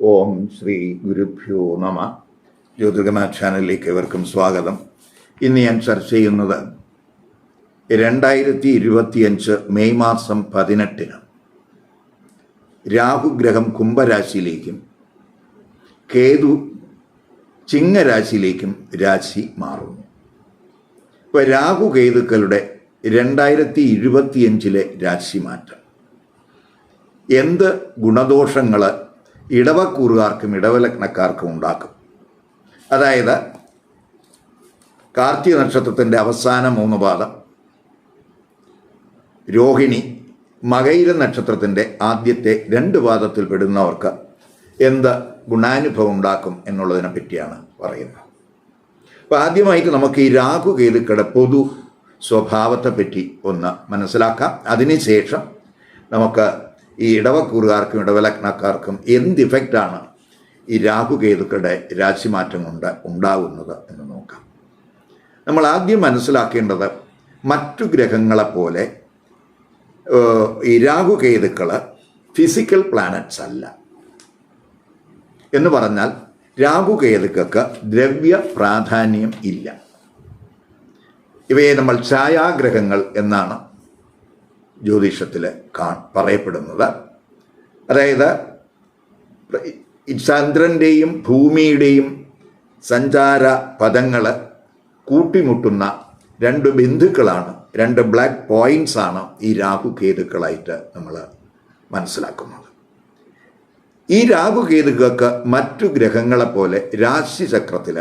ഓം ശ്രീ ഗുരുഭ്യോ നമ. ജ്യോതിർഗമ ചാനലിലേക്ക് ഏവർക്കും സ്വാഗതം. ഇന്ന് ഞാൻ ചർച്ച ചെയ്യുന്നത് രണ്ടായിരത്തി ഇരുപത്തിയഞ്ച് മെയ് മാസം പതിനെട്ടിന് രാഹുഗ്രഹം കുംഭരാശിയിലേക്കും കേതു ചിങ്ങരാശിയിലേക്കും രാശി മാറുന്നു. ഇപ്പോൾ രാഹു കേതുക്കളുടെ രണ്ടായിരത്തി ഇരുപത്തിയഞ്ചിലെ രാശിമാറ്റം. എന്ത് ഗുണദോഷങ്ങൾ ഇടവക്കൂറുകാർക്കും ഇടവലഗ്നക്കാർക്കും ഉണ്ടാക്കും. അതായത് കാർത്തിക നക്ഷത്രത്തിന്റെ അവസാന മൂന്ന് പാദം രോഹിണി മകയിര നക്ഷത്രത്തിന്റെ ആദ്യത്തെ രണ്ട് പാദത്തിൽ പെടുന്നവർക്ക് എന്ത് ഗുണാനുഭവം ഉണ്ടാക്കും എന്നുള്ളതിനെ പറ്റിയാണ് പറയുന്നത്. അപ്പോൾ ആദ്യമായിട്ട് നമുക്ക് ഈ രാഹുകേതുക്കളുടെ പൊതു സ്വഭാവത്തെപ്പറ്റി ഒന്ന് മനസ്സിലാക്കാം. അതിനുശേഷം നമുക്ക് ഈ ഇടവക്കൂറുകാർക്കും ഇടവലഗ്നക്കാർക്കും എന്ത് ഇഫക്റ്റാണ് ഈ രാഹുകേതുക്കളുടെ രാശിമാറ്റം കൊണ്ട് ഉണ്ടാകുന്നത് എന്ന് നോക്കാം. നമ്മൾ ആദ്യം മനസ്സിലാക്കേണ്ടത് മറ്റു ഗ്രഹങ്ങളെപ്പോലെ ഈ രാഹുകേതുക്കൾ ഫിസിക്കൽ പ്ലാനറ്റ്സ് അല്ല. എന്ന് പറഞ്ഞാൽ രാഹുകേതുക്കൾക്ക് ദ്രവ്യ പ്രാധാന്യം ഇല്ല. ഇവയെ നമ്മൾ ഛായാഗ്രഹങ്ങൾ എന്നാണ് ജ്യോതിഷത്തിൽ കാ പറയപ്പെടുന്നത്. അതായത് ചന്ദ്രന്റെയും ഭൂമിയുടെയും സഞ്ചാര പദങ്ങൾ കൂട്ടിമുട്ടുന്ന രണ്ട് ബിന്ദുക്കളാണ് രണ്ട് ബ്ലാക്ക് പോയിന്റ്സ് ആണ് ഈ രാഹുകേതുക്കളായിട്ട് നമ്മൾ മനസ്സിലാക്കുന്നത്. ഈ രാഹുകേതുക്കൾക്ക് മറ്റു ഗ്രഹങ്ങളെപ്പോലെ രാശിചക്രത്തിൽ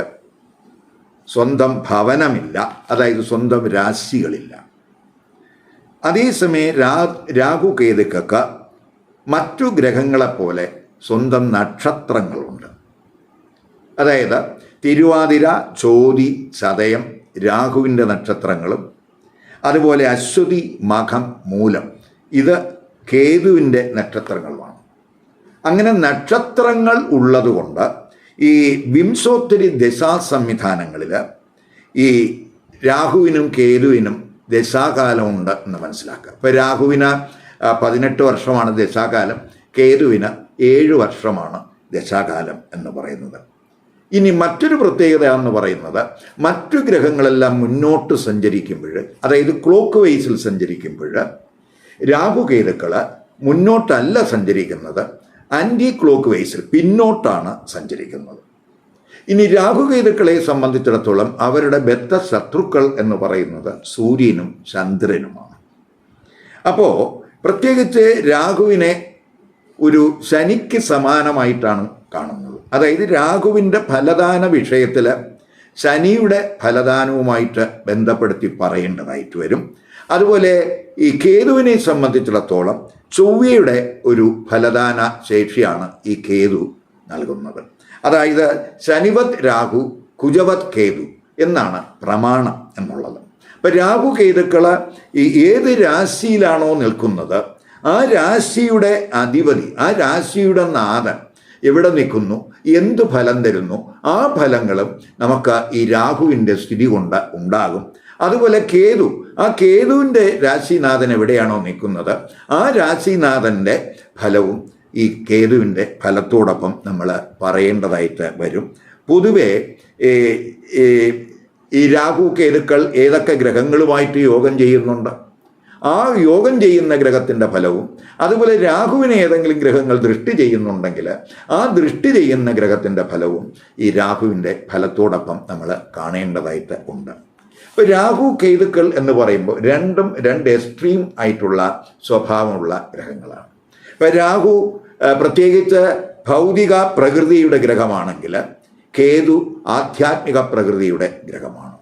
സ്വന്തം ഭവനമില്ല അതായത് സ്വന്തം രാശികളില്ല. അതേസമയം രാ രാഹുകേതുക്കൾക്ക് മറ്റു ഗ്രഹങ്ങളെപ്പോലെ സ്വന്തം നക്ഷത്രങ്ങളുണ്ട്. അതായത് തിരുവാതിര ചോതി ചതയം രാഹുവിന്റെ നക്ഷത്രങ്ങളും അതുപോലെ അശ്വതി മഖം മൂലം. ഇത് കേതുവിന്റെ നക്ഷത്രങ്ങളുമാണ്. അങ്ങനെ നക്ഷത്രങ്ങൾ ഉള്ളതുകൊണ്ട് ഈ വിംശോത്തരി ദശാ സംവിധാനങ്ങളിൽ ഈ രാഹുവിനും കേതുവിനും ദശാകാലമുണ്ട് എന്ന് മനസ്സിലാക്കുക. ഇപ്പോൾ രാഹുവിന് പതിനെട്ട് വർഷമാണ് ദശാകാലം. കേതുവിന് ഏഴ് വർഷമാണ് ദശാകാലം എന്ന് പറയുന്നത്. ഇനി മറ്റൊരു പ്രത്യേകത എന്ന് പറയുന്നത് മറ്റു ഗ്രഹങ്ങളെല്ലാം മുന്നോട്ട് സഞ്ചരിക്കുമ്പോൾ അതായത് ക്ലോക്ക് വൈസിൽ സഞ്ചരിക്കുമ്പോൾ രാഹുകേതുക്കൾ മുന്നോട്ടല്ല സഞ്ചരിക്കുന്നത് ആന്റി ക്ലോക്ക് വൈസിൽ പിന്നോട്ടാണ് സഞ്ചരിക്കുന്നത്. ഇനി രാഹുകേതുക്കളെ സംബന്ധിച്ചിടത്തോളം അവരുടെ ബദ്ധ ശത്രുക്കൾ എന്ന് പറയുന്നത് സൂര്യനും ചന്ദ്രനുമാണ്. അപ്പോൾ പ്രത്യേകിച്ച് രാഹുവിനെ ഒരു ശനിക്ക് സമാനമായിട്ടാണ് കാണുന്നത്. അതായത് രാഹുവിന്റെ ഫലദാന വിഷയത്തിൽ ശനിയുടെ ഫലദാനവുമായിട്ട് ബന്ധപ്പെടുത്തി പറയേണ്ടതായിട്ട് വരും. അതുപോലെ ഈ കേതുവിനെ സംബന്ധിച്ചിടത്തോളം ചൊവ്വയുടെ ഒരു ഫലദാന ശേഷിയാണ് ഈ കേതു നൽകുന്നത്. അതായത് ശനിവത് രാഹു കുജവത് കേതു എന്നാണ് പ്രമാണം എന്നുള്ളത്. അപ്പം രാഹു കേതുക്കൾ ഏത് രാശിയിലാണോ നിൽക്കുന്നത് ആ രാശിയുടെ അധിപതി ആ രാശിയുടെ നാഥൻ എവിടെ നിൽക്കുന്നു എന്ത് ഫലം തരുന്നു ആ ഫലങ്ങളും നമുക്ക് ഈ രാഹുവിന്റെ സ്ഥിതി കൊണ്ട് ഉണ്ടാകും. അതുപോലെ കേതു ആ കേതുവിന്റെ രാശിനാഥൻ എവിടെയാണോ നിൽക്കുന്നത് ആ രാശിനാഥന്റെ ഫലവും ഈ കേതുവിന്റെ ഫലത്തോടൊപ്പം നമ്മൾ പറയേണ്ടതായിട്ട് വരും. പൊതുവെ ഈ രാഹു കേതുക്കൾ ഏതൊക്കെ ഗ്രഹങ്ങളുമായിട്ട് യോഗം ചെയ്യുന്നുണ്ട്? ആ യോഗം ചെയ്യുന്ന ഗ്രഹത്തിന്റെ ഫലവും അതുപോലെ രാഹുവിനെ ഏതെങ്കിലും ഗ്രഹങ്ങൾ ദൃഷ്ടി ചെയ്യുന്നുണ്ടെങ്കിൽ ആ ദൃഷ്ടി ചെയ്യുന്ന ഗ്രഹത്തിന്റെ ഫലവും ഈ രാഹുവിന്റെ ഫലത്തോടൊപ്പം നമ്മൾ കാണേണ്ടതായിട്ട് ഉണ്ട്. ഇപ്പോൾ രാഹു കേതുക്കൾ എന്ന് പറയുമ്പോൾ രണ്ടും രണ്ട് എക്സ്ട്രീം ആയിട്ടുള്ള സ്വഭാവമുള്ള ഗ്രഹങ്ങളാണ്. രാഹു പ്രത്യേകിച്ച് ഭൗതിക പ്രകൃതിയുടെ ഗ്രഹമാണെങ്കിൽ കേതു ആധ്യാത്മിക പ്രകൃതിയുടെ ഗ്രഹമാണ്.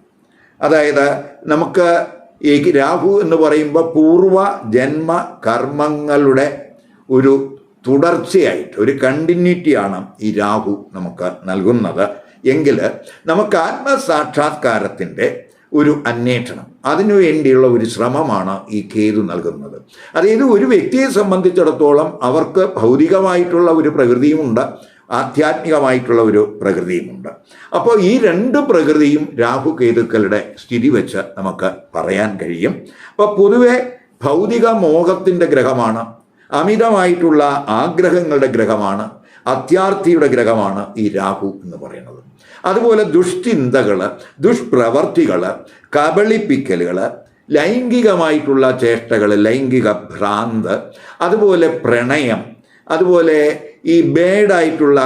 അതായത് നമുക്ക് ഈ രാഹു എന്ന് പറയുമ്പോൾ പൂർവ ജന്മ കർമ്മങ്ങളുടെ ഒരു തുടർച്ചയായിട്ട് ഒരു കണ്ടിന്യൂറ്റിയാണ് ഈ രാഹു നമുക്ക് നൽകുന്നത്. എങ്കിൽ നമുക്ക് ആത്മസാക്ഷാത്കാരത്തിന്റെ ഒരു അന്വേഷണം. അതിനു വേണ്ടിയുള്ള ഒരു ശ്രമമാണ് ഈ കേതു നൽകുന്നത്. അതായത് ഒരു വ്യക്തിയെ സംബന്ധിച്ചിടത്തോളം അവർക്ക് ഭൗതികമായിട്ടുള്ള ഒരു പ്രകൃതിയുമുണ്ട് ആധ്യാത്മികമായിട്ടുള്ള ഒരു പ്രകൃതിയുമുണ്ട്. അപ്പോൾ ഈ രണ്ട് പ്രകൃതിയും രാഹു കേതുക്കളുടെ സ്ഥിതി വെച്ച് നമുക്ക് പറയാൻ കഴിയും. അപ്പോൾ പൊതുവെ ഭൗതിക മോഹത്തിന്റെ ഗ്രഹമാണ് അമിതമായിട്ടുള്ള ആഗ്രഹങ്ങളുടെ ഗ്രഹമാണ് അത്യാർത്ഥിയുടെ ഗ്രഹമാണ് ഈ രാഹു എന്ന് പറയുന്നത്. അതുപോലെ ദുഷ്ചിന്തകൾ ദുഷ്പ്രവർത്തികൾ കബളിപ്പിക്കലുകൾ ലൈംഗികമായിട്ടുള്ള ചേഷ്ടകൾ ലൈംഗിക ഭ്രാന്ത് അതുപോലെ പ്രണയം അതുപോലെ ഈ ബേഡായിട്ടുള്ള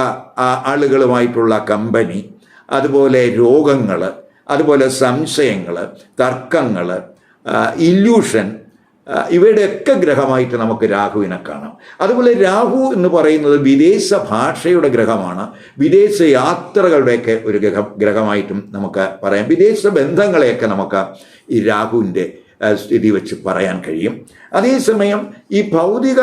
ആളുകളുമായിട്ടുള്ള കമ്പനി അതുപോലെ രോഗങ്ങൾ അതുപോലെ സംശയങ്ങൾ തർക്കങ്ങൾ ഇല്യൂഷൻ ഇവയുടെയൊക്കെ ഗ്രഹമായിട്ട് നമുക്ക് രാഹുവിനെ കാണാം. അതുപോലെ രാഹു എന്ന് പറയുന്നത് വിദേശ ഭാഷയുടെ ഗ്രഹമാണ്. വിദേശ യാത്രകളുടെയൊക്കെ ഒരു ഗ്രഹം ഗ്രഹമായിട്ടും നമുക്ക് പറയാം. വിദേശ ബന്ധങ്ങളെയൊക്കെ നമുക്ക് ഈ രാഹുവിന്റെ സ്ഥിതി വെച്ച് പറയാൻ കഴിയും. അതേസമയം ഈ ഭൗതിക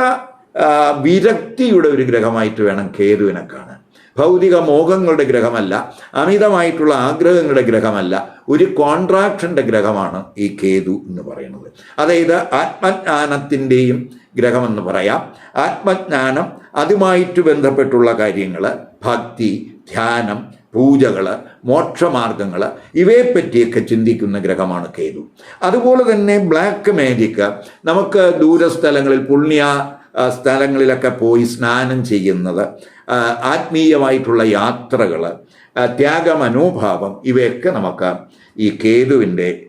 വിരക്തിയുടെ ഒരു ഗ്രഹമായിട്ട് വേണം കേതുവിനെ കാണാൻ. ഭൗതിക മോഹങ്ങളുടെ ഗ്രഹമല്ല അമിതമായിട്ടുള്ള ആഗ്രഹങ്ങളുടെ ഗ്രഹമല്ല ഒരു കോൺട്രാക്ഷന്റെ ഗ്രഹമാണ് ഈ കേതു എന്ന് പറയുന്നത്. അതായത് ആത്മജ്ഞാനത്തിന്റെയും ഗ്രഹമെന്ന് പറയാം. ആത്മജ്ഞാനം അതുമായിട്ട് ബന്ധപ്പെട്ടുള്ള കാര്യങ്ങൾ ഭക്തി ധ്യാനം പൂജകൾ മോക്ഷമാർഗങ്ങൾ ഇവയെപ്പറ്റിയൊക്കെ ചിന്തിക്കുന്ന ഗ്രഹമാണ് കേതു. അതുപോലെ തന്നെ ബ്ലാക്ക് മാജിക്ക് നമുക്ക് ദൂരസ്ഥലങ്ങളിൽ പുണ്യ സ്ഥലങ്ങളിലൊക്കെ പോയി സ്നാനം ചെയ്യുന്നത് ആത്മീയമായിട്ടുള്ള യാത്രകൾ ത്യാഗമനോഭാവം ഇവയൊക്കെ നമുക്ക് ഈ കേതുവിന്റെ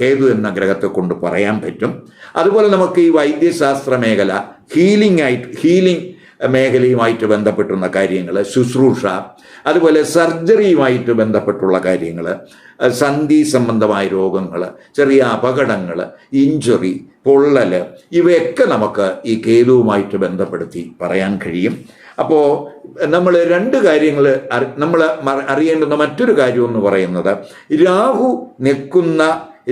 കേതു എന്ന ഗ്രഹത്തെ കൊണ്ട് പറയാൻ പറ്റും. അതുപോലെ നമുക്ക് ഈ വൈദ്യശാസ്ത്ര മേഖല ഹീലിംഗ് ആയിട്ട് ഹീലിംഗ് മേഖലയുമായിട്ട് ബന്ധപ്പെട്ടുള്ള കാര്യങ്ങൾ ശുശ്രൂഷ അതുപോലെ സർജറിയുമായിട്ട് ബന്ധപ്പെട്ടുള്ള കാര്യങ്ങൾ സന്ധി സംബന്ധമായ രോഗങ്ങൾ ചെറിയ അപകടങ്ങൾ ഇഞ്ചുറി പൊള്ളൽ ഇവയൊക്കെ നമുക്ക് ഈ കേതുവുമായിട്ട് ബന്ധപ്പെടുത്തി പറയാൻ കഴിയും. അപ്പോൾ നമ്മൾ രണ്ട് കാര്യങ്ങൾ നമ്മൾ അറിയേണ്ടുന്ന മറ്റൊരു കാര്യം എന്ന് പറയുന്നത് രാഹു നിൽക്കുന്ന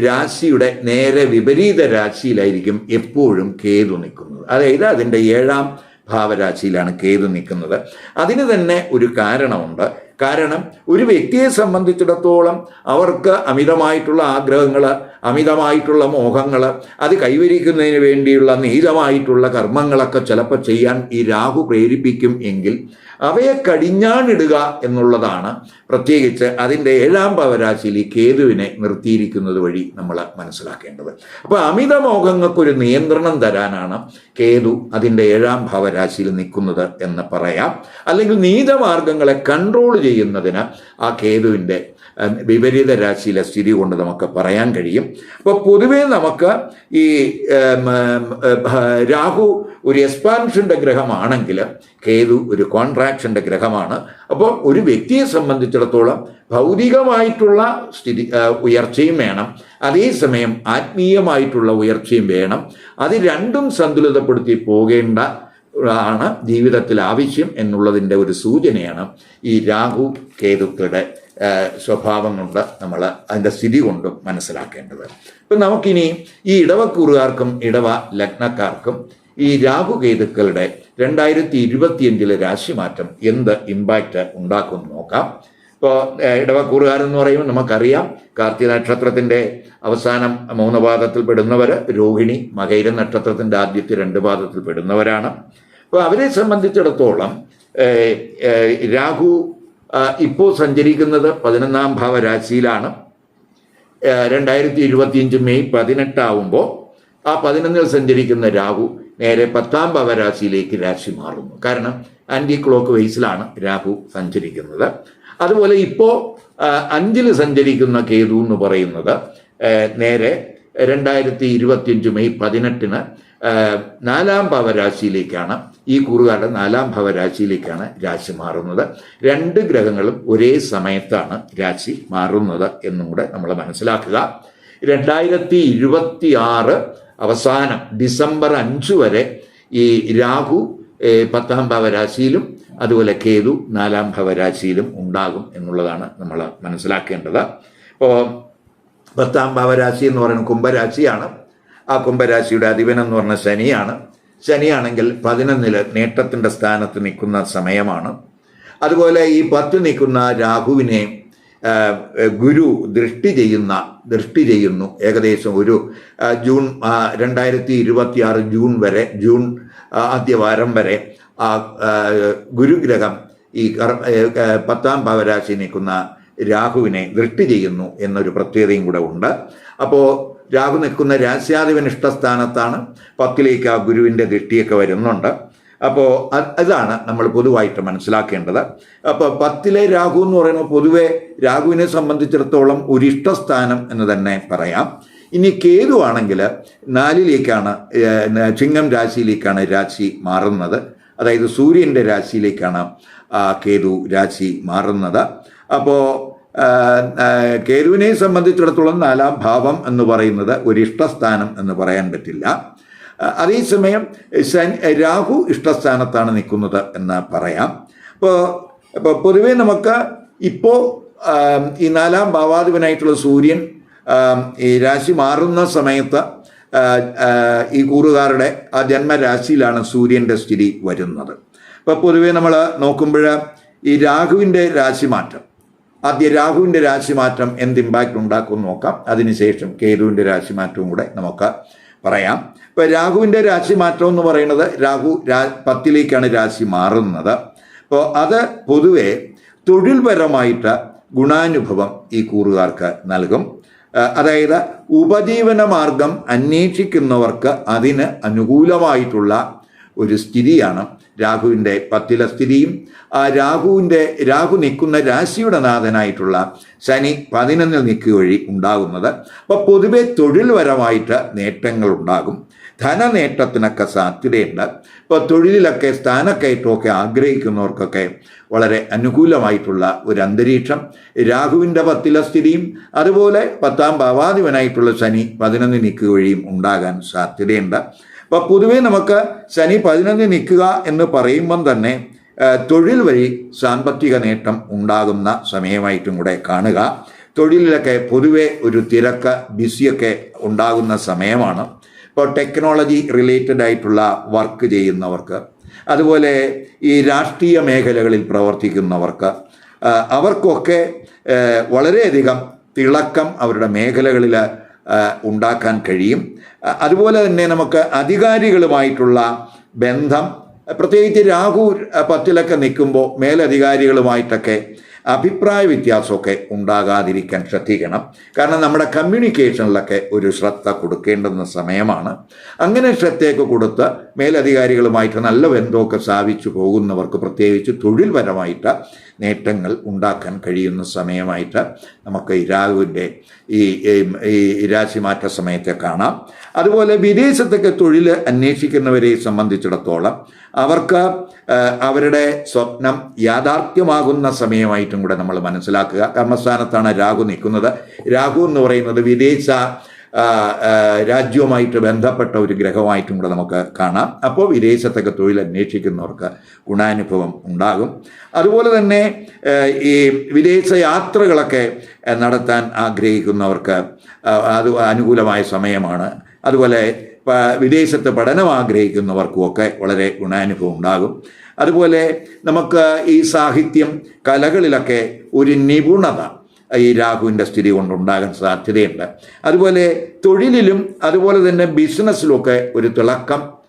രാശിയുടെ നേരെ വിപരീത രാശിയിലായിരിക്കും എപ്പോഴും കേതു നിൽക്കുന്നത്. അതായത് അതിന്റെ ഏഴാം ഭാവരാശിയിലാണ് കേതു നിൽക്കുന്നത്. അതിന് തന്നെ ഒരു കാരണമുണ്ട്. കാരണം ഒരു വ്യക്തിയെ സംബന്ധിച്ചിടത്തോളം അവർക്ക് അമിതമായിട്ടുള്ള ആഗ്രഹങ്ങൾ അമിതമായിട്ടുള്ള മോഹങ്ങൾ അത് കൈവരിക്കുന്നതിന് വേണ്ടിയുള്ള നീതമായിട്ടുള്ള കർമ്മങ്ങളൊക്കെ ചിലപ്പോൾ ചെയ്യാൻ ഈ രാഹു പ്രേരിപ്പിക്കും എങ്കിൽ അവയെ കടിഞ്ഞാണിടുക എന്നുള്ളതാണ് പ്രത്യേകിച്ച് അതിന്റെ ഏഴാം പവരാശിയിൽ കേതുവിനെ നിർത്തിയിരിക്കുന്നത് വഴി നമ്മൾ മനസ്സിലാക്കേണ്ടത്. അപ്പോൾ അമിത മോഹങ്ങൾക്കൊരു നിയന്ത്രണം തരാനാണ് കേതു അതിന്റെ ഏഴാം ഭാവരാശിയിൽ നിൽക്കുന്നത് എന്ന് പറയാം. അല്ലെങ്കിൽ നീതമാർഗങ്ങളെ കൺട്രോൾ ചെയ്യുന്നതിന് ആ കേതുവിന്റെ വിപരീത രാശിയിലെ സ്ഥിതി കൊണ്ട് നമുക്ക് പറയാൻ കഴിയും. അപ്പോൾ പൊതുവേ നമുക്ക് ഈ രാഹു ഒരു എക്സ്പാൻഷന്റെ ഗ്രഹമാണെങ്കിൽ കേതു ഒരു കോൺട്രാക്ഷന്റെ ഗ്രഹമാണ്. അപ്പോൾ ഒരു വ്യക്തിയെ സംബന്ധിച്ചിടത്തോളം ഭൗതികമായിട്ടുള്ള സ്ഥിതി ഉയർച്ചയും വേണം. അതേസമയം ആത്മീയമായിട്ടുള്ള ഉയർച്ചയും വേണം. അത് രണ്ടും സന്തുലിതപ്പെടുത്തി പോകേണ്ട ആണ് ജീവിതത്തിൽ ആവശ്യം എന്നുള്ളതിന്റെ ഒരു സൂചനയാണ് ഈ രാഹു കേതുക്കളുടെ സ്വഭാവം കൊണ്ട് നമ്മൾ അതിന്റെ സ്ഥിതി കൊണ്ടും മനസ്സിലാക്കേണ്ടത്. ഇപ്പം നമുക്കിനി ഈ ഇടവക്കൂറുകാർക്കും ഇടവ ലഗ്നക്കാർക്കും ഈ രാഹു രാഹുകേതുക്കളുടെ രണ്ടായിരത്തി ഇരുപത്തിയഞ്ചിലെ രാശിമാറ്റം എന്ത് ഇമ്പാക്റ്റ് ഉണ്ടാക്കും നോക്കാം. ഇപ്പോൾ ഇടവക്കൂറുകാരെന്ന് പറയുമ്പോൾ നമുക്കറിയാം കാർത്തിക നക്ഷത്രത്തിന്റെ അവസാനം മൂന്ന് പാദത്തിൽ പെടുന്നവർ രോഹിണി മകൈര നക്ഷത്രത്തിന്റെ ആദ്യത്തെ രണ്ട് പാദത്തിൽ പെടുന്നവരാണ്. അപ്പോൾ അവരെ സംബന്ധിച്ചിടത്തോളം രാഹു ഇപ്പോൾ സഞ്ചരിക്കുന്നത് പതിനൊന്നാം ഭാവരാശിയിലാണ്. രണ്ടായിരത്തി ഇരുപത്തിയഞ്ച് മെയ് പതിനെട്ടാവുമ്പോൾ ആ പതിനൊന്നിൽ സഞ്ചരിക്കുന്ന രാഹു നേരെ പത്താം ഭാവരാശിയിലേക്ക് രാശി മാറുന്നു. കാരണം ആന്റി ക്ലോക്ക് വൈസിലാണ് രാഹു സഞ്ചരിക്കുന്നത്. അതുപോലെ ഇപ്പോൾ അഞ്ചിൽ സഞ്ചരിക്കുന്ന കേതു എന്ന് പറയുന്നത് നേരെ രണ്ടായിരത്തി ഇരുപത്തിയഞ്ച് മെയ് പതിനെട്ടിന് നാലാം ഭാവരാശിയിലേക്കാണ് ഈ കുറുകാരുടെ നാലാം ഭാവരാശിയിലേക്കാണ് രാശി മാറുന്നത്. രണ്ട് ഗ്രഹങ്ങളും ഒരേ സമയത്താണ് രാശി മാറുന്നത് എന്നും കൂടെ നമ്മൾ മനസ്സിലാക്കുക. രണ്ടായിരത്തി ഇരുപത്തി ആറ് അവസാനം ഡിസംബർ അഞ്ച് വരെ ഈ രാഹു പത്താം ഭാവരാശിയിലും അതുപോലെ കേതു നാലാം ഭാവരാശിയിലും ഉണ്ടാകും എന്നുള്ളതാണ് നമ്മൾ മനസ്സിലാക്കേണ്ടത്. ഇപ്പോൾ പത്താം ഭാവരാശി എന്ന് പറയുന്നത് കുംഭരാശിയാണ്. ആ കുംഭരാശിയുടെ അധിപൻ എന്ന് പറഞ്ഞ ശനിയാണ്. ശനിയാണെങ്കിൽ പതിനൊന്നിൽ നേട്ടത്തിന്റെ സ്ഥാനത്ത് നിൽക്കുന്ന സമയമാണ്. അതുപോലെ ഈ പത്ത് നിൽക്കുന്ന രാഹുവിനെ ഗുരു ദൃഷ്ടി ചെയ്യുന്ന ദൃഷ്ടി ചെയ്യുന്നു. ഏകദേശം ഒരു ജൂൺ രണ്ടായിരത്തി ഇരുപത്തി ആറ് ജൂൺ വരെ ജൂൺ ആദ്യവാരം വരെ ആ ഗുരുഗ്രഹം ഈ പത്താം ഭാവരാശി നിൽക്കുന്ന രാഹുവിനെ ദൃഷ്ടി ചെയ്യുന്നു എന്നൊരു പ്രത്യേകതയും കൂടെ ഉണ്ട്. അപ്പോൾ രാഹു നിൽക്കുന്ന രാശ്യാധിപൻ സ്ഥാനത്താണ് പത്തിലേക്ക് ആ ഗുരുവിന്റെ ദൃഷ്ടിയൊക്കെ വരുന്നുണ്ട്. അപ്പോൾ അതാണ് നമ്മൾ പൊതുവായിട്ട് മനസ്സിലാക്കേണ്ടത്. അപ്പോൾ പത്തിലെ രാഹു എന്ന് പറയുമ്പോൾ പൊതുവെ രാഹുവിനെ സംബന്ധിച്ചിടത്തോളം ഒരു ഇഷ്ടസ്ഥാനം എന്ന് തന്നെ പറയാം. ഇനി കേതു ആണെങ്കിൽ നാലിലേക്കാണ് ചിങ്ങം രാശിയിലേക്കാണ് രാശി മാറുന്നത്. അതായത് സൂര്യന്റെ രാശിയിലേക്കാണ് കേതു രാശി മാറുന്നത്. അപ്പോൾ കേരുവിനെ സംബന്ധിച്ചിടത്തോളം നാലാം ഭാവം എന്ന് പറയുന്നത് ഒരു ഇഷ്ടസ്ഥാനം എന്ന് പറയാൻ പറ്റില്ല. അതേസമയം ശനി രാഹു ഇഷ്ടസ്ഥാനത്താണ് നിൽക്കുന്നത് എന്ന് പറയാം. അപ്പോൾ ഇപ്പോൾ പൊതുവേ നമുക്ക് ഇപ്പോൾ ഈ നാലാം ഭാവാധിപനായിട്ടുള്ള സൂര്യൻ ഈ രാശി മാറുന്ന സമയത്ത് ഈ കൂറുകാരുടെ ആ ജന്മരാശിയിലാണ് സൂര്യന്റെ സ്ഥിതി വരുന്നത്. അപ്പോൾ പൊതുവേ നമ്മൾ നോക്കുമ്പോൾ ഈ രാഹുവിന്റെ രാശിമാറ്റം ആദ്യ രാഹുവിന്റെ രാശിമാറ്റം എന്ത് ഇമ്പാക്റ്റ് ഉണ്ടാക്കും നോക്കാം. അതിനുശേഷം കേതുവിന്റെ രാശിമാറ്റവും കൂടെ നമുക്ക് പറയാം. ഇപ്പോൾ രാഹുവിന്റെ രാശിമാറ്റം എന്ന് പറയുന്നത് രാഹു രാ പത്തിലേക്കാണ് രാശി മാറുന്നത്. അപ്പോൾ അത് പൊതുവെ തൊഴിൽപരമായിട്ട് ഗുണാനുഭവം ഈ കൂറുകാർക്ക് നൽകും. അതായത് ഉപജീവന മാർഗം അന്വേഷിക്കുന്നവർക്ക് അതിന് അനുകൂലമായിട്ടുള്ള ഒരു സ്ഥിതിയാണ് രാഹുവിന്റെ പത്തില സ്ഥിതിയും ആ രാഹുവിന്റെ രാഹു നിൽക്കുന്ന രാശിയുടെ നാഥനായിട്ടുള്ള ശനി പതിനൊന്നിൽ നിൽക്കുക വഴി ഉണ്ടാകുന്നത്. അപ്പോൾ പൊതുവെ തൊഴിൽപരമായിട്ട് നേട്ടങ്ങൾ ഉണ്ടാകും. ധനനേട്ടത്തിനൊക്കെ സാധ്യതയുണ്ട്. ഇപ്പോൾ തൊഴിലിലൊക്കെ സ്ഥാനക്കയറ്റമൊക്കെ ആഗ്രഹിക്കുന്നവർക്കൊക്കെ വളരെ അനുകൂലമായിട്ടുള്ള ഒരു അന്തരീക്ഷം. രാഹുവിന്റെ പത്തില സ്ഥിതിയും അതുപോലെ പത്താം ഭാവാധിപനായിട്ടുള്ള ശനി പതിനൊന്ന് നിൽക്കുക വഴിയും ഉണ്ടാകാൻ സാധ്യതയുണ്ട്. അപ്പോൾ പൊതുവേ നമുക്ക് ശനി പതിനൊന്ന് നിൽക്കുക എന്ന് പറയുമ്പം തന്നെ തൊഴിൽ വഴി സാമ്പത്തിക നേട്ടം ഉണ്ടാകുന്ന സമയമായിട്ടും കൂടെ കാണുക. തൊഴിലിലൊക്കെ പൊതുവെ ഒരു തിരക്ക് ബിസിയൊക്കെ ഉണ്ടാകുന്ന സമയമാണ്. ഇപ്പോൾ ടെക്നോളജി റിലേറ്റഡ് ആയിട്ടുള്ള വർക്ക് ചെയ്യുന്നവർക്ക് അതുപോലെ ഈ രാഷ്ട്രീയ മേഖലകളിൽ പ്രവർത്തിക്കുന്നവർക്ക് അവർക്കൊക്കെ വളരെയധികം തിളക്കം അവരുടെ മേഖലകളിൽ ഉണ്ടാക്കാൻ കഴിയും. അതുപോലെ തന്നെ നമുക്ക് അധികാരികളുമായിട്ടുള്ള ബന്ധം പ്രത്യേകിച്ച് രാഹു പത്തിലൊക്കെ നിൽക്കുമ്പോൾ മേലധികാരികളുമായിട്ടൊക്കെ അഭിപ്രായ വ്യത്യാസമൊക്കെ ഉണ്ടാകാതിരിക്കാൻ ശ്രദ്ധിക്കണം. കാരണം നമ്മുടെ കമ്മ്യൂണിക്കേഷനിലൊക്കെ ഒരു ശ്രദ്ധ കൊടുക്കേണ്ടുന്ന സമയമാണ്. അങ്ങനെ ശ്രദ്ധയൊക്കെ കൊടുത്ത് മേലധികാരികളുമായിട്ട് നല്ല ബന്ധമൊക്കെ സ്ഥാപിച്ചു പോകുന്നവർക്ക് പ്രത്യേകിച്ച് തൊഴിൽപരമായിട്ട് നേട്ടങ്ങൾ ഉണ്ടാക്കാൻ കഴിയുന്ന സമയമായിട്ട് നമുക്ക് രാഹുവിന്റെ ഈ ഈ- രാശിമാറ്റ സമയത്തെ കാണാം. അതുപോലെ വിദേശത്തൊക്കെ തൊഴിൽ അന്വേഷിക്കുന്നവരെ സംബന്ധിച്ചിടത്തോളം അവർക്ക് അവരുടെ സ്വപ്നം യാഥാർത്ഥ്യമാകുന്ന സമയമായിട്ടും കൂടെ നമ്മൾ മനസ്സിലാക്കുക. കർമ്മസ്ഥാനത്താണ് രാഹു നിൽക്കുന്നത്. രാഹു എന്ന് പറയുന്നത് വിദേശ രാജ്യവുമായിട്ട് ബന്ധപ്പെട്ട ഒരു ഗ്രഹമായിട്ടും കൂടെ നമുക്ക് കാണാം. അപ്പോൾ വിദേശത്തൊക്കെ തൊഴിൽ അന്വേഷിക്കുന്നവർക്ക് ഗുണാനുഭവം ഉണ്ടാകും. അതുപോലെ തന്നെ ഈ വിദേശ യാത്രകളൊക്കെ നടത്താൻ ആഗ്രഹിക്കുന്നവർക്ക് അത് അനുകൂലമായ സമയമാണ്. അതുപോലെ വിദേശത്ത് പഠനം ആഗ്രഹിക്കുന്നവർക്കുമൊക്കെ വളരെ ഗുണാനുഭവം ഉണ്ടാകും. അതുപോലെ നമുക്ക് ഈ സാഹിത്യം കലകളിലൊക്കെ ഒരു നിപുണത ഈ രാഹുവിന്റെ സ്ഥിതി കൊണ്ടുണ്ടാകാൻ സാധ്യതയുണ്ട്. അതുപോലെ തൊഴിലിലും അതുപോലെ തന്നെ ബിസിനസ്സിലുമൊക്കെ ഒരു തിളക്കം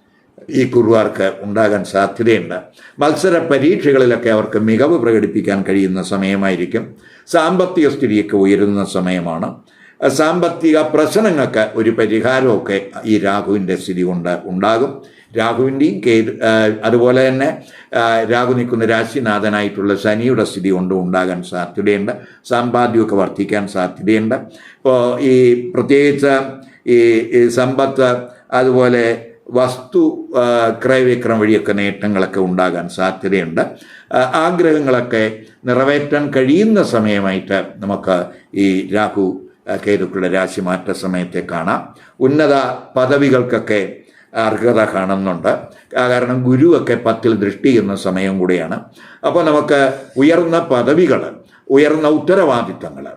ഈ കുറുവാർക്ക് ഉണ്ടാകാൻ സാധ്യതയുണ്ട്. മത്സര പരീക്ഷകളിലൊക്കെ അവർക്ക് മികവ് പ്രകടിപ്പിക്കാൻ കഴിയുന്ന സമയമായിരിക്കും. സാമ്പത്തിക സ്ഥിതിയൊക്കെ ഉയരുന്ന സമയമാണ്. സാമ്പത്തിക പ്രശ്നങ്ങൾക്ക് ഒരു പരിഹാരമൊക്കെ ഈ രാഹുവിന്റെ സ്ഥിതി കൊണ്ട് ഉണ്ടാകും. രാഹുവിന്റെയും കേതു അതുപോലെ തന്നെ രാഹു നിൽക്കുന്ന രാശിനാഥനായിട്ടുള്ള ശനിയുടെ സ്ഥിതി കൊണ്ടും ഉണ്ടാകാൻ സാധ്യതയുണ്ട്. സമ്പാദ്യമൊക്കെ വർദ്ധിക്കാൻ സാധ്യതയുണ്ട്. ഇപ്പോൾ ഈ പ്രത്യേകിച്ച് ഈ സമ്പത്ത് അതുപോലെ വസ്തു ക്രയവിക്രം വഴിയൊക്കെ നേട്ടങ്ങളൊക്കെ ഉണ്ടാകാൻ സാധ്യതയുണ്ട്. ആഗ്രഹങ്ങളൊക്കെ നിറവേറ്റാൻ കഴിയുന്ന സമയമായിട്ട് നമുക്ക് ഈ രാഹു കേതുക്കളുടെ രാശിമാറ്റ സമയത്തെ കാണാം. ഉന്നത പദവികൾക്കൊക്കെ അർഹത കാണുന്നുണ്ട്. കാരണം ഗുരുവൊക്കെ പത്തിൽ ദൃഷ്ടി ചെയ്യുന്ന സമയം കൂടിയാണ്. അപ്പോൾ നമുക്ക് ഉയർന്ന പദവികൾ ഉയർന്ന ഉത്തരവാദിത്തങ്ങൾ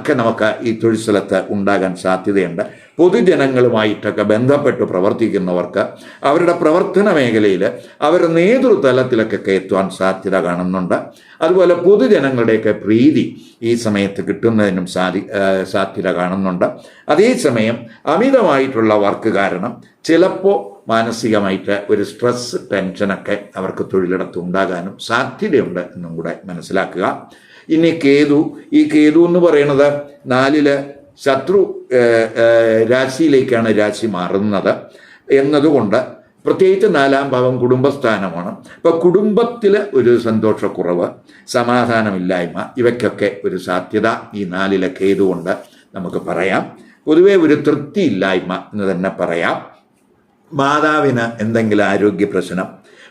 ഒക്കെ നമുക്ക് ഈ തൊഴിൽ സ്ഥലത്ത് ഉണ്ടാകാൻ സാധ്യതയുണ്ട്. പൊതുജനങ്ങളുമായിട്ടൊക്കെ ബന്ധപ്പെട്ട് പ്രവർത്തിക്കുന്നവർക്ക് അവരുടെ പ്രവർത്തന മേഖലയിൽ അവരുടെ നേതൃതലത്തിലൊക്കെ എത്തുവാൻ സാധ്യത കാണുന്നുണ്ട്. അതുപോലെ പൊതുജനങ്ങളുടെയൊക്കെ പ്രീതി ഈ സമയത്ത് കിട്ടുന്നതിനും സാധി സാധ്യത കാണുന്നുണ്ട്. അതേസമയം അമിതമായിട്ടുള്ള വർക്ക് കാരണം ചിലപ്പോൾ മാനസികമായിട്ട് ഒരു സ്ട്രെസ് ടെൻഷനൊക്കെ അവർക്ക് തൊഴിലിടത്ത് ഉണ്ടാകാനും സാധ്യതയുണ്ട് എന്നും കൂടെ മനസ്സിലാക്കുക. ഇനി കേതു ഈ കേതു എന്ന് പറയുന്നത് നാലിൽ ശത്രു രാശിയിലേക്കാണ് രാശി മാറുന്നത് എന്നതുകൊണ്ട് പ്രത്യേകിച്ച് നാലാം ഭാവം കുടുംബസ്ഥാനമാണ്. അപ്പോൾ കുടുംബത്തിൽ ഒരു സന്തോഷക്കുറവ് സമാധാനമില്ലായ്മ ഇവയ്ക്കൊക്കെ ഒരു സാധ്യത ഈ നാലിലെ ഇതുകൊണ്ട് നമുക്ക് പറയാം. പൊതുവെ ഒരു തൃപ്തിയില്ലായ്മ എന്ന് തന്നെ പറയാം. മാതാവിന് എന്തെങ്കിലും ആരോഗ്യ പ്രശ്നം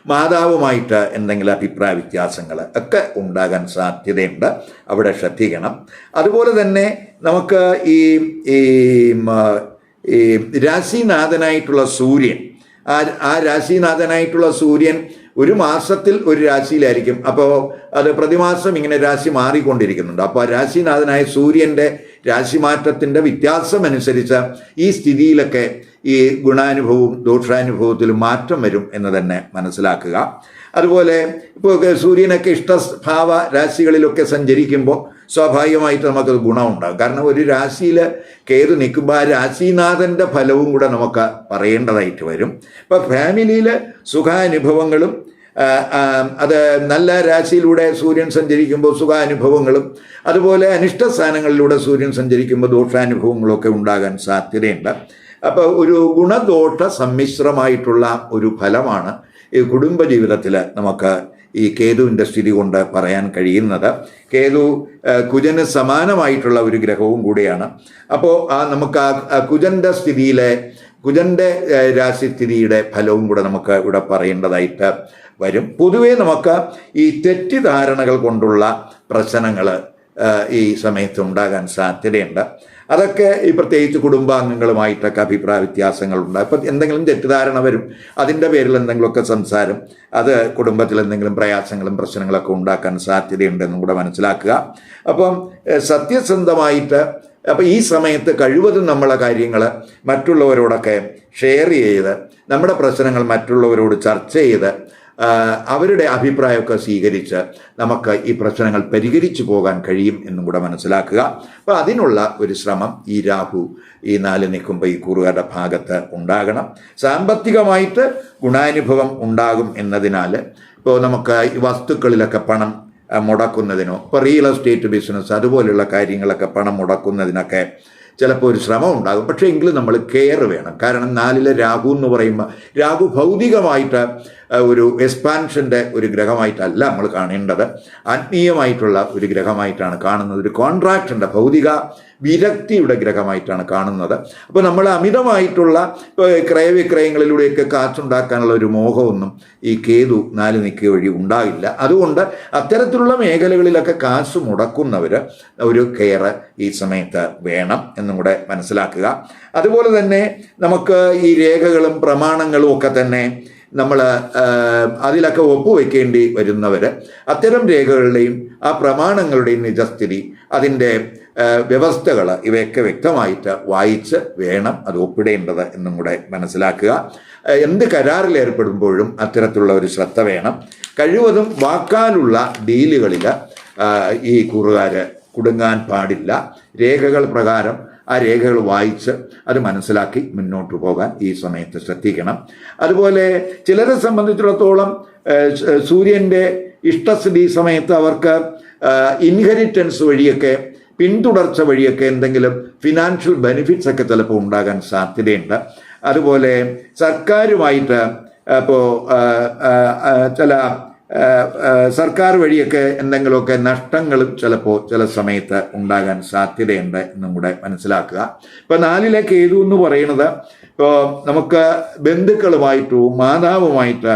മാതാവുമായിട്ട് എന്തെങ്കിലും അഭിപ്രായ വ്യത്യാസങ്ങൾ ഒക്കെ ഉണ്ടാകാൻ സാധ്യതയുണ്ട്. അവിടെ ശ്രദ്ധിക്കണം. അതുപോലെ തന്നെ നമുക്ക് ഈ ഈ രാശിനാഥനായിട്ടുള്ള സൂര്യൻ ആ ആ രാശിനാഥനായിട്ടുള്ള സൂര്യൻ ഒരു മാസത്തിൽ ഒരു രാശിയിലായിരിക്കും. അപ്പോൾ അത് പ്രതിമാസം ഇങ്ങനെ രാശി മാറിക്കൊണ്ടിരിക്കുന്നുണ്ട്. അപ്പോൾ രാശിനാഥനായ സൂര്യന്റെ രാശിമാറ്റത്തിന്റെ വ്യത്യാസം അനുസരിച്ച് ഈ സ്ഥിതിയിലൊക്കെ ഈ ഗുണാനുഭവവും ദോഷാനുഭവത്തിലും മാറ്റം വരും എന്ന് തന്നെ മനസ്സിലാക്കുക. അതുപോലെ ഇപ്പോൾ സൂര്യനൊക്കെ ഇഷ്ടഭാവ രാശികളിലൊക്കെ സഞ്ചരിക്കുമ്പോൾ സ്വാഭാവികമായിട്ട് നമുക്കത് ഗുണമുണ്ടാകും. കാരണം ഒരു രാശിയിൽ കേതു നിൽക്കുമ്പോൾ ആ രാശിനാഥന്റെ ഫലവും കൂടെ നമുക്ക് പറയേണ്ടതായിട്ട് വരും. ഇപ്പോൾ ഫാമിലിയിൽ സുഖാനുഭവങ്ങളും അത് നല്ല രാശിയിലൂടെ സൂര്യൻ സഞ്ചരിക്കുമ്പോൾ സുഖാനുഭവങ്ങളും അതുപോലെ അനിഷ്ട സ്ഥാനങ്ങളിലൂടെ സൂര്യൻ സഞ്ചരിക്കുമ്പോൾ ദോഷാനുഭവങ്ങളൊക്കെ ഉണ്ടാകാൻ സാധ്യതയുണ്ട്. അപ്പോൾ ഒരു ഗുണദോഷ സമ്മിശ്രമായിട്ടുള്ള ഒരു ഫലമാണ് ഈ കുടുംബജീവിതത്തിൽ നമുക്ക് ഈ കേതുവിന്റെ സ്ഥിതി കൊണ്ട് പറയാൻ കഴിയുന്നത്. കേതു കുജന് സമാനമായിട്ടുള്ള ഒരു ഗ്രഹവും കൂടിയാണ്. അപ്പോൾ ആ നമുക്ക് ആ കുജന്റെ സ്ഥിതിയിലെ കുജന്റെ രാശിസ്ഥിതിയുടെ ഫലവും കൂടെ നമുക്ക് ഇവിടെ പറയേണ്ടതായിട്ട് വരും. പൊതുവേ നമുക്ക് ഈ തെറ്റിദ്ധാരണകൾ കൊണ്ടുള്ള പ്രശ്നങ്ങൾ ഈ സമയത്ത് ഉണ്ടാകാൻ സാധ്യതയുണ്ട്. അതൊക്കെ ഈ പ്രത്യേകിച്ച് കുടുംബാംഗങ്ങളുമായിട്ടൊക്കെ അഭിപ്രായ വ്യത്യാസങ്ങളുണ്ട്. അപ്പം എന്തെങ്കിലും തെറ്റിദ്ധാരണ വരും അതിന്റെ പേരിൽ എന്തെങ്കിലുമൊക്കെ സംസാരം അത് കുടുംബത്തിൽ എന്തെങ്കിലും പ്രയാസങ്ങളും പ്രശ്നങ്ങളൊക്കെ ഉണ്ടാക്കാൻ സാധ്യതയുണ്ടെന്നും കൂടെ മനസ്സിലാക്കുക. അപ്പം സത്യസന്ധമായിട്ട് അപ്പോൾ ഈ സമയത്ത് കഴിവതും നമ്മളെ കാര്യങ്ങൾ മറ്റുള്ളവരോടൊക്കെ ഷെയർ ചെയ്ത് നമ്മുടെ പ്രശ്നങ്ങൾ മറ്റുള്ളവരോട് ചർച്ച ചെയ്ത് അവരുടെ അഭിപ്രായമൊക്കെ സ്വീകരിച്ച് നമുക്ക് ഈ പ്രശ്നങ്ങൾ പരിഹരിച്ചു പോകാൻ കഴിയും എന്നും കൂടെ മനസ്സിലാക്കുക. അപ്പോൾ അതിനുള്ള ഒരു ശ്രമം ഈ രാഹു ഈ നാല് നിൽക്കുമ്പോൾ ഈ കൂറുകാരുടെ ഭാഗത്ത് ഉണ്ടാകണം. സാമ്പത്തികമായിട്ട് ഗുണാനുഭവം ഉണ്ടാകും എന്നതിനാൽ ഇപ്പോൾ നമുക്ക് ഈ വസ്തുക്കളിലൊക്കെ പണം മുടക്കുന്നതിനോ ഇപ്പോൾ റിയൽ എസ്റ്റേറ്റ് ബിസിനസ് അതുപോലെയുള്ള കാര്യങ്ങളൊക്കെ പണം മുടക്കുന്നതിനൊക്കെ ചിലപ്പോൾ ഒരു ശ്രമം ഉണ്ടാകും. പക്ഷേ എങ്കിലും നമ്മൾ കെയർ വേണം. കാരണം നാലിലെ രാഹു എന്ന് പറയുമ്പോൾ രാഹു ഭൗതികമായിട്ട് ഒരു എക്സ്പാൻഷന്റെ ഒരു ഗ്രഹമായിട്ടല്ല നമ്മൾ കാണേണ്ടത്. ആത്മീയമായിട്ടുള്ള ഒരു ഗ്രഹമായിട്ടാണ് കാണുന്നത്. ഒരു കോൺട്രാക്റ്റിന്റെ ഭൗതിക വിരക്തിയുടെ ഗ്രഹമായിട്ടാണ് കാണുന്നത്. അപ്പോൾ നമ്മൾ അമിതമായിട്ടുള്ള ക്രയവിക്രയങ്ങളിലൂടെയൊക്കെ കാശുണ്ടാക്കാനുള്ള ഒരു മോഹമൊന്നും ഈ കേതു നാല് നിൽക്കുക വഴി ഉണ്ടാകില്ല അതുകൊണ്ട് അത്തരത്തിലുള്ള മേഖലകളിലൊക്കെ കാശ് മുടക്കുന്നവർ ഒരു കെയർ ഈ സമയത്ത് വേണം എന്നും കൂടെ മനസ്സിലാക്കുക. അതുപോലെ തന്നെ നമുക്ക് ഈ രേഖകളും പ്രമാണങ്ങളും ഒക്കെ തന്നെ നമ്മൾ അതിലൊക്കെ ഒപ്പുവെക്കേണ്ടി വരുന്നവർ അത്തരം രേഖകളുടെയും ആ പ്രമാണങ്ങളുടെയും നിജസ്ഥിതി അതിന്റെ വ്യവസ്ഥകൾ ഇവയൊക്കെ വ്യക്തമായിട്ട് വായിച്ച് വേണം അത് ഒപ്പിടേണ്ടത് എന്നും കൂടെ മനസ്സിലാക്കുക. എന്ത് കരാറിൽ ഏർപ്പെടുമ്പോഴും അത്തരത്തിലുള്ള ഒരു ശ്രദ്ധ വേണം. കഴിവതും വാക്കാലുള്ള ഡീലുകളിൽ ഈ കൂറുകാർ കുടുങ്ങാൻ പാടില്ല. രേഖകൾ പ്രകാരം ആ രേഖകൾ വായിച്ച് അത് മനസ്സിലാക്കി മുന്നോട്ട് പോകാൻ ഈ സമയത്ത് ശ്രദ്ധിക്കണം. അതുപോലെ ചിലരെ സംബന്ധിച്ചിടത്തോളം സൂര്യന്റെ ഇഷ്ടസ്ഥിതി സമയത്ത് അവർക്ക് ഇൻഹെറിറ്റൻസ് വഴിയൊക്കെ പിന്തുടർച്ച വഴിയൊക്കെ എന്തെങ്കിലും ഫിനാൻഷ്യൽ ബെനിഫിറ്റ്സ് ഒക്കെ ചിലപ്പോൾ ഉണ്ടാകാൻ സാധ്യതയുണ്ട്. അതുപോലെ സർക്കാരുമായിട്ട് ഇപ്പോൾ ചില സർക്കാർ വഴിയൊക്കെ എന്തെങ്കിലുമൊക്കെ നഷ്ടങ്ങളും ചിലപ്പോൾ ചില സമയത്ത് ഉണ്ടാകാൻ സാധ്യതയുണ്ട് എന്നും കൂടെ മനസ്സിലാക്കുക. ഇപ്പം നാലിലെ കേതു എന്ന് പറയുന്നത് ഇപ്പോൾ നമുക്ക് ബന്ധുക്കളുമായിട്ടോ മാതാവുമായിട്ട്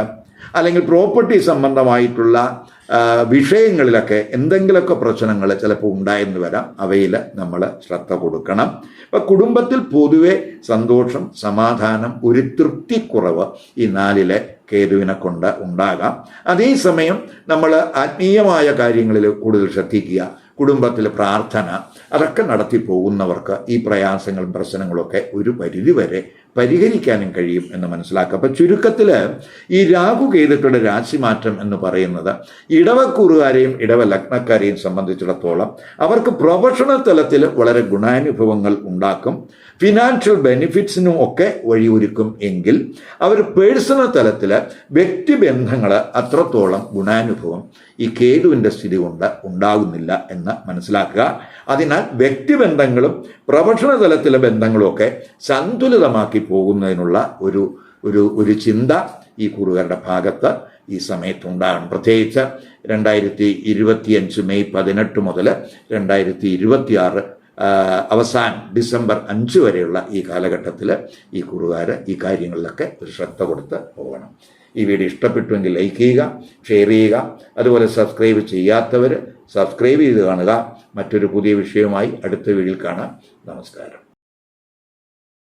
അല്ലെങ്കിൽ പ്രോപ്പർട്ടി സംബന്ധമായിട്ടുള്ള വിഷയങ്ങളിലൊക്കെ എന്തെങ്കിലുമൊക്കെ പ്രശ്നങ്ങൾ ചിലപ്പോൾ ഉണ്ടായെന്ന് വരാം. അവയിൽ നമ്മൾ ശ്രദ്ധ കൊടുക്കണം. അപ്പം കുടുംബത്തിൽ പൊതുവെ സന്തോഷം സമാധാനം ഒരു തൃപ്തിക്കുറവ് ഈ നാലിലെ കേതുവിനെ കൊണ്ട് ഉണ്ടാകാം. അതേസമയം നമ്മൾ ആത്മീയമായ കാര്യങ്ങളിൽ കൂടുതൽ ശ്രദ്ധിക്കുക. കുടുംബത്തിൽ പ്രാർത്ഥന അതൊക്കെ നടത്തി പോകുന്നവർക്ക് ഈ പ്രയാസങ്ങളും പ്രശ്നങ്ങളൊക്കെ ഒരു പരിധിവരെ പരിഹരിക്കാനും കഴിയും എന്ന് മനസ്സിലാക്കുക. അപ്പം ചുരുക്കത്തിൽ ഈ രാഹു കേതുക്കളുടെ രാശിമാറ്റം എന്ന് പറയുന്നത് ഇടവക്കൂറുകാരെയും ഇടവ ലഗ്നക്കാരെയും സംബന്ധിച്ചിടത്തോളം അവർക്ക് പ്രൊഫഷണൽ തലത്തിൽ വളരെ ഗുണാനുഭവങ്ങൾ ഉണ്ടാക്കും. ഫിനാൻഷ്യൽ ബെനിഫിറ്റ്സിനും ഒക്കെ വഴിയൊരുക്കും എങ്കിൽ അവർ പേഴ്സണൽ തലത്തിൽ വ്യക്തിബന്ധങ്ങൾ അത്രത്തോളം ഗുണാനുഭവം ഈ കേതുവിന്റെ സ്ഥിതി കൊണ്ട് ഉണ്ടാകുന്നില്ല എന്ന് മനസ്സിലാക്കുക. അതിനാൽ വ്യക്തിബന്ധങ്ങളും പ്രൊഫഷണൽ തലത്തിലെ ബന്ധങ്ങളും ഒക്കെ സന്തുലിതമാക്കി പോകുന്നതിനുള്ള ഒരു ഒരു ഒരു ചിന്ത ഈ കുറുകാരുടെ ഭാഗത്ത് ഈ സമയത്തുണ്ടാകണം. പ്രത്യേകിച്ച് രണ്ടായിരത്തി ഇരുപത്തിയഞ്ച് മെയ് പതിനെട്ട് മുതൽ രണ്ടായിരത്തി ഇരുപത്തിയാറ് അവസാനം ഡിസംബർ അഞ്ച് വരെയുള്ള ഈ കാലഘട്ടത്തിൽ ഈ കുറുകാർ ഈ കാര്യങ്ങളിലൊക്കെ ഒരു ശ്രദ്ധ കൊടുത്ത് പോകണം. ഈ വീഡിയോ ഇഷ്ടപ്പെട്ടുവെങ്കിൽ ലൈക്ക് ചെയ്യുക ഷെയർ ചെയ്യുക അതുപോലെ സബ്സ്ക്രൈബ് ചെയ്യാത്തവർ സബ്സ്ക്രൈബ് ചെയ്ത് കാണുക. മറ്റൊരു പുതിയ വിഷയവുമായി അടുത്ത വീഡിയോയിൽ കാണാം. നമസ്കാരം.